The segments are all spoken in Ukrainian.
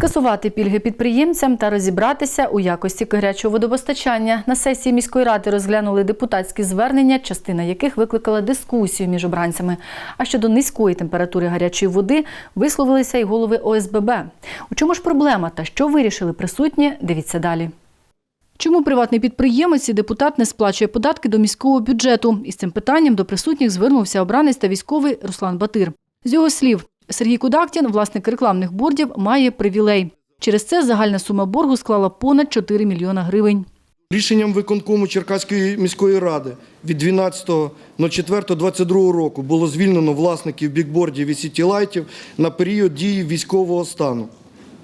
Скасувати пільги підприємцям та розібратися у якості гарячого водопостачання. На сесії міської ради розглянули депутатські звернення, частина яких викликала дискусію між обранцями. А щодо низької температури гарячої води висловилися й голови ОСББ. У чому ж проблема та що вирішили присутні? Дивіться далі. Чому приватний підприємець і депутат не сплачує податки до міського бюджету? Із цим питанням до присутніх звернувся обранець та військовий Руслан Батир. З його слів, Сергій Кудактін, власник рекламних бордів, має привілей. Через це загальна сума боргу склала понад 4 мільйона гривень. Рішенням виконкому Черкаської міської ради від 12.04.22 року було звільнено власників бікбордів і сітілайтів на період дії військового стану.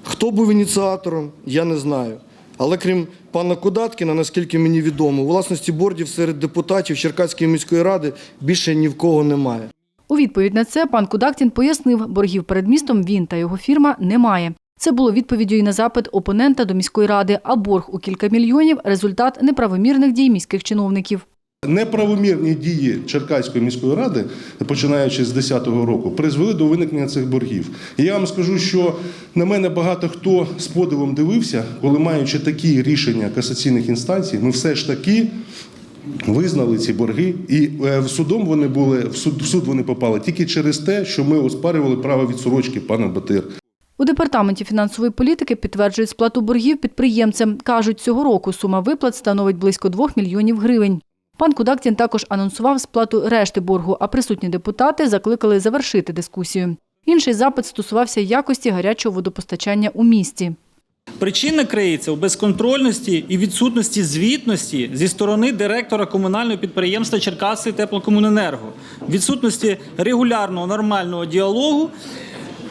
Хто був ініціатором, я не знаю. Але крім пана Кудаткіна, наскільки мені відомо, власності бордів серед депутатів Черкаської міської ради більше ні в кого немає. У відповідь на це пан Кудактін пояснив, боргів перед містом він та його фірма не має. Це було відповіддю і на запит опонента до міської ради, а борг у кілька мільйонів – результат неправомірних дій міських чиновників. Неправомірні дії Черкаської міської ради, починаючи з 2010 року, призвели до виникнення цих боргів. Я вам скажу, що на мене багато хто з подивом дивився, коли маючи такі рішення касаційних інстанцій, ми все ж таки визнали ці борги, і е, в судом вони були в суд, в суд вони попали тільки через те, що ми оспарювали право відсорочки пана Батир. У департаменті фінансової політики підтверджують сплату боргів підприємцям. Кажуть, цього року сума виплат становить близько 2 мільйонів гривень. Пан Кудактін також анонсував сплату решти боргу, а присутні депутати закликали завершити дискусію. Інший запит стосувався якості гарячого водопостачання у місті. Причина криється у безконтрольності і відсутності звітності зі сторони директора комунального підприємства Черкаси теплокомуненерго, відсутності регулярного нормального діалогу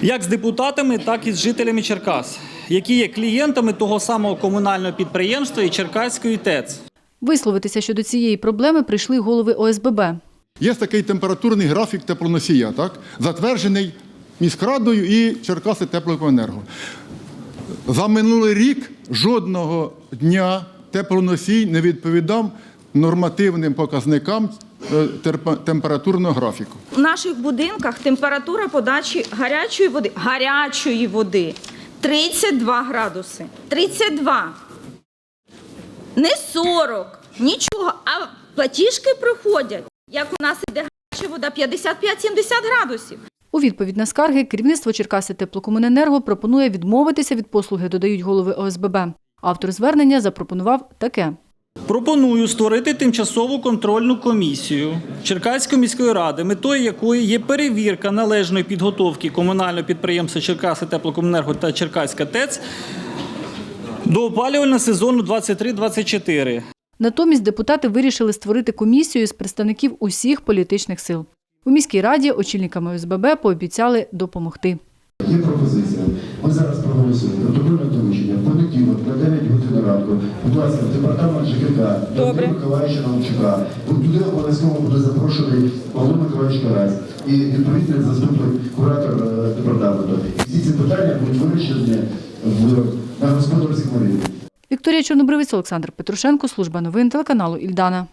як з депутатами, так і з жителями Черкас, які є клієнтами того самого комунального підприємства і Черкаської ТЕЦ. Висловитися щодо цієї проблеми прийшли голови ОСББ. Є такий температурний графік теплоносія, так? затверджений міськрадою і Черкаси теплокомуненерго. За минулий рік жодного дня теплоносій не відповідав нормативним показникам е, температурного графіку. В наших будинках температура подачі гарячої води, гарячої води 32 градуси. 32. Не 40, нічого. А платіжки приходять, як у нас іде гаряча вода 55-70 градусів. У відповідь на скарги керівництво Черкаси теплокомуненерго пропонує відмовитися від послуги, додають голови ОСББ. Автор звернення запропонував таке. Пропоную створити тимчасову контрольну комісію Черкаської міської ради, метою якої є перевірка належної підготовки комунального підприємства Черкаси теплокомуненерго та Черкаська ТЕЦ до опалювального сезону 23-24. Натомість депутати вирішили створити комісію з представників усіх політичних сил. У міській раді очільниками ОСББ пообіцяли допомогти. Є пропозиція. Ми зараз проголосуємо протокольне доручення в понеділок на 9 годин ранку. Будь ласка, департамент ЖКК до Андрія Миколаївича Наумчука. Туди обов'язково буде запрошений Павло Миколаївич Карась і відповідний заступник куратор е, департаменту. І всі ці питання будуть вирішені в на господарському рівні. Вікторія Чорнобривець, Олександр Петрушенко, служба новин телеканалу Ільдана.